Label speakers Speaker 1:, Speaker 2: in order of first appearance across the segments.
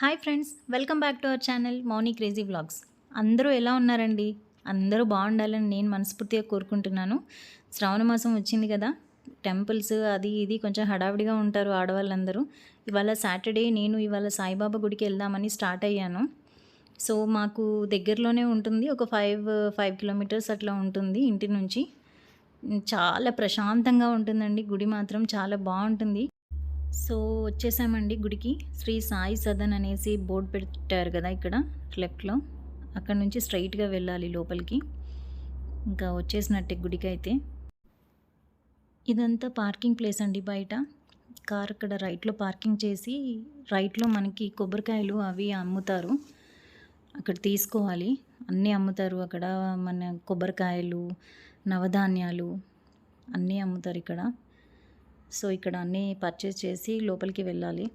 Speaker 1: Hi friends welcome back to our channel Mouni crazy vlogs. అందరూ ఎలా ఉన్నారండి? అందరూ బాగుండాలని నేను మనస్ఫూర్తిగా కోరుకుంటున్నాను. శ్రావణ మాసం వచ్చింది కదా టెంపుల్స్ అది ఇది కొంచెం హడావిడిగా ఉంటారు ఆడవాళ్ళందరూ. ఇవాళ సాటర్డే నేను ఇవాళ సాయిబాబా గుడికి వెళ్దామని స్టార్ట్ అయ్యాను. సో మాకు దగ్గరలోనే ఉంటుంది ఒక ఫైవ్ ఫైవ్ కిలోమీటర్స్ అట్లా ఉంటుంది ఇంటి నుంచి. చాలా ప్రశాంతంగా ఉంటుందండి గుడి మాత్రం చాలా బాగుంటుంది. సో వచ్చేసామండి గుడికి. శ్రీ సాయి సదన్ అనేసి బోర్డు పెట్టారు కదా ఇక్కడ లెఫ్ట్లో. అక్కడ నుంచి స్ట్రైట్గా వెళ్ళాలి లోపలికి. ఇంకా వచ్చేసినట్టే గుడికి అయితే ఇదంతా పార్కింగ్ ప్లేస్ అండి బయట. కార్ అక్కడ రైట్లో పార్కింగ్ చేసి రైట్లో మనకి కొబ్బరికాయలు అవి అమ్ముతారు. అక్కడ తీసుకోవాలి. అన్నీ అమ్ముతారు. అక్కడ మన కొబ్బరికాయలు నవధాన్యాలు అన్నీ అమ్ముతారు ఇక్కడ. సో ఇక్కడ అన్నీ పర్చేస్ చేసి లోపలికి వెళ్ళాలి.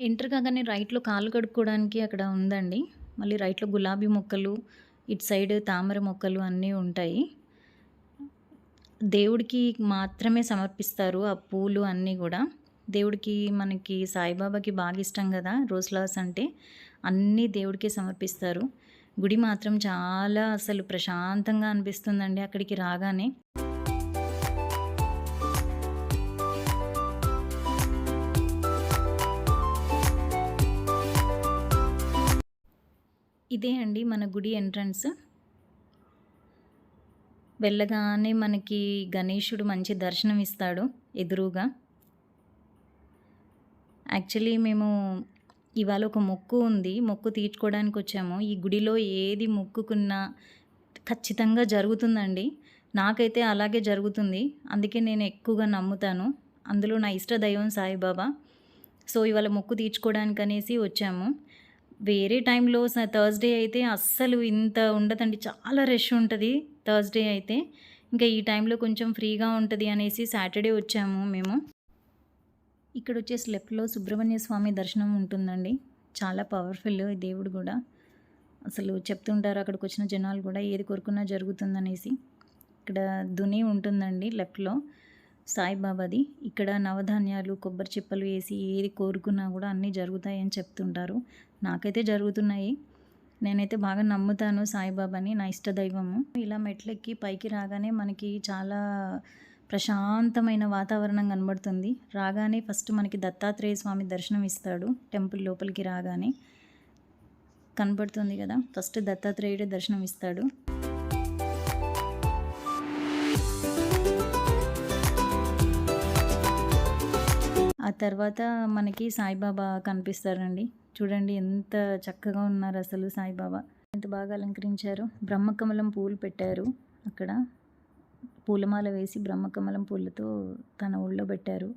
Speaker 1: ఎంటర్ కాగానే రైట్లో కాలు కడుక్కోవడానికి అక్కడ ఉందండి. మళ్ళీ రైట్లో గులాబీ మొక్కలు ఇటు సైడ్ తామర మొక్కలు అన్నీ ఉంటాయి. దేవుడికి మాత్రమే సమర్పిస్తారు ఆ పూలు అన్నీ కూడా. దేవుడికి మనకి సాయిబాబాకి బాగా ఇష్టం కదా రోజ్ ఫ్లవర్స్ అంటే. అన్నీ దేవుడికే సమర్పిస్తారు. గుడి మాత్రం చాలా అసలు ప్రశాంతంగా అనిపిస్తుందండి అక్కడికి రాగానే. ఇదే అండి మన గుడి ఎంట్రన్స్. వెళ్ళగానే మనకి గణేశుడు మంచి దర్శనం ఇస్తాడు ఎదురుగా. యాక్చువల్లీ మేము ఇవాళ ఒక మొక్కు ఉంది. మొక్కు తీర్చుకోవడానికి వచ్చాము ఈ గుడిలో ఏది మొక్కుకున్నా ఖచ్చితంగా జరుగుతుందండి. నాకైతే అలాగే జరుగుతుంది. అందుకే నేను ఎక్కువగా నమ్ముతాను. అందులో నా ఇష్ట దైవం సాయిబాబా. సో ఇవాళ మొక్కు తీర్చుకోవడానికి అనేసి వచ్చాము. వేరే టైంలో థర్స్డే అయితే అస్సలు ఇంత ఉండదండి. చాలా రష్ ఉంటుంది థర్స్డే అయితే. ఇంకా ఈ టైంలో కొంచెం ఫ్రీగా ఉంటుంది అనేసి సాటర్డే వచ్చాము మేము. ఇక్కడ వచ్చేసి లెఫ్ట్లో సుబ్రహ్మణ్య స్వామి దర్శనం ఉంటుందండి. చాలా పవర్ఫుల్ ఈ దేవుడు కూడా. అసలు చెప్తుంటారు అక్కడికి వచ్చిన జనాలు కూడా ఏది కోరుకున్నా జరుగుతుందనేసి. ఇక్కడ దుని ఉంటుందండి లెఫ్ట్లో సాయిబాబాది. ఇక్కడ నవధాన్యాలు కొబ్బరి చిప్పలు వేసి ఏది కోరుకున్నా కూడా అన్నీ జరుగుతాయని చెప్తుంటారు. నాకైతే జరుగుతున్నాయి. నేనైతే బాగా నమ్ముతాను సాయిబాబాని నా ఇష్ట దైవము ఇలా మెట్లెక్కి పైకి రాగానే మనకి చాలా ప్రశాంతమైన వాతావరణం కనబడుతుంది. రాగానే ఫస్ట్ మనకి దత్తాత్రేయ స్వామి దర్శనం ఇస్తాడు టెంపుల్ లోపలికి రాగానే. కనబడుతుంది కదా? ఫస్ట్ దత్తాత్రేయుడే దర్శనం ఇస్తాడు ఆ తర్వాత మనకి సాయిబాబా కనిపిస్తారండి. చూడండి ఎంత చక్కగా ఉన్నారు అసలు సాయిబాబా. ఎంత బాగా అలంకరించారు. బ్రహ్మకమలం పూలు పెట్టారు అక్కడ. పూలమాల వేసి బ్రహ్మకమలం పూలతో తన ఒళ్ళో పెట్టారు.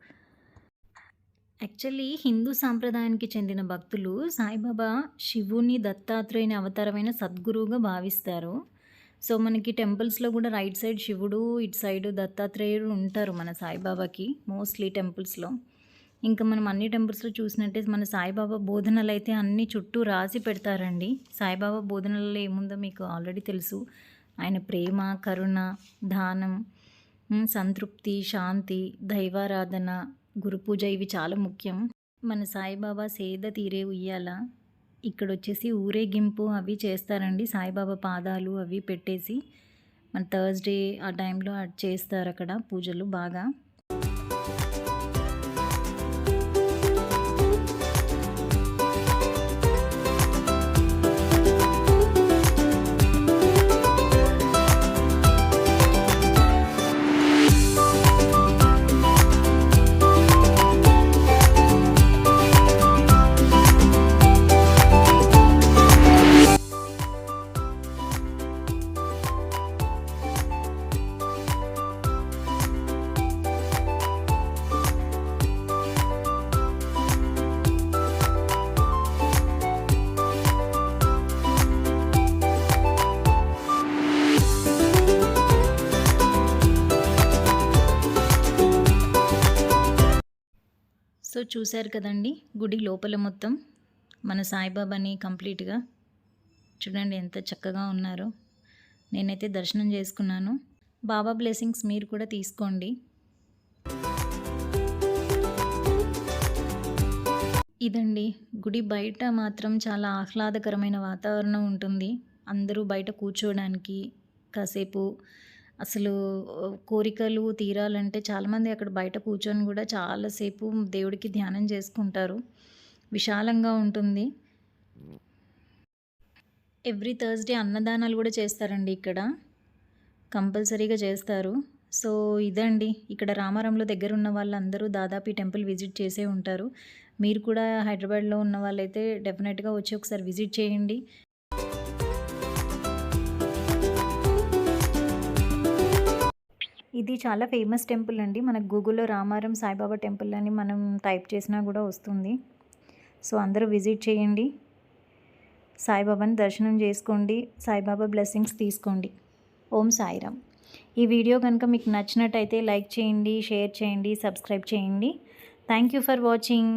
Speaker 1: యాక్చువల్లీ హిందూ సాంప్రదాయానికి చెందిన భక్తులు సాయిబాబా శివుని దత్తాత్రేయుని అవతారమైన సద్గురువుగా భావిస్తారు. సో మనకి టెంపుల్స్లో కూడా రైట్ సైడ్ శివుడు ఇటు సైడ్ దత్తాత్రేయుడు ఉంటారు మన సాయిబాబాకి మోస్ట్లీ టెంపుల్స్లో. ఇంకా మనం అన్ని టెంపుల్స్లో చూసినట్టే మన సాయిబాబా బోధనలు అయితే అన్ని చుట్టూ రాసి పెడతారండి. సాయిబాబా బోధనలలో ఏముందో మీకు ఆల్రెడీ తెలుసు. ఆయన ప్రేమ కరుణ దానం సంతృప్తి శాంతి దైవారాధన గురుపూజ ఇవి చాలా ముఖ్యం. మన సాయిబాబా సేద తీరే ఉయ్యాల ఇక్కడ వచ్చేసి ఊరేగింపు అవి చేస్తారండి. సాయిబాబా పాదాలు అవి పెట్టేసి మన థర్స్డే ఆ టైంలో చేస్తారు అక్కడ పూజలు బాగా. సో చూశారు కదండి గుడి లోపల మొత్తం మన సాయిబాబాని కంప్లీట్గా. చూడండి ఎంత చక్కగా ఉన్నారో. నేనైతే దర్శనం చేసుకున్నాను. బాబా బ్లెస్సింగ్స్ మీరు కూడా తీసుకోండి. ఇదండి గుడి బయట మాత్రం చాలా ఆహ్లాదకరమైన వాతావరణం ఉంటుంది. అందరూ బయట కూర్చోవడానికి కాసేపు అసలు కోరికలు తీరాలంటే చాలామంది అక్కడ బయట కూర్చొని కూడా చాలాసేపు దేవుడికి ధ్యానం చేసుకుంటారు. విశాలంగా ఉంటుంది. ఎవ్రీ థర్స్డే అన్నదానాలు కూడా చేస్తారండి ఇక్కడ. కంపల్సరీగా చేస్తారు. సో ఇదండి. ఇక్కడ రామారంలో దగ్గర ఉన్న వాళ్ళందరూ దాదాపు ఈ టెంపుల్ విజిట్ చేసే ఉంటారు. మీరు కూడా హైదరాబాద్లో ఉన్న వాళ్ళైతే డెఫినెట్గా వచ్చి ఒకసారి విజిట్ చేయండి. ఇది చాలా ఫేమస్ టెంపుల్ అండి. మనకు గూగుల్లో రామారం సాయిబాబా టెంపుల్ అని మనం టైప్ చేసినా కూడా వస్తుంది. సో అందరూ విజిట్ చేయండి. సాయిబాబాని దర్శనం చేసుకోండి. సాయిబాబా బ్లెస్సింగ్స్ తీసుకోండి. ఓం సాయిరామ్. ఈ వీడియో కనుక మీకు నచ్చినట్టయితే లైక్ చేయండి షేర్ చేయండి సబ్స్క్రైబ్ చేయండి. Thank you for watching.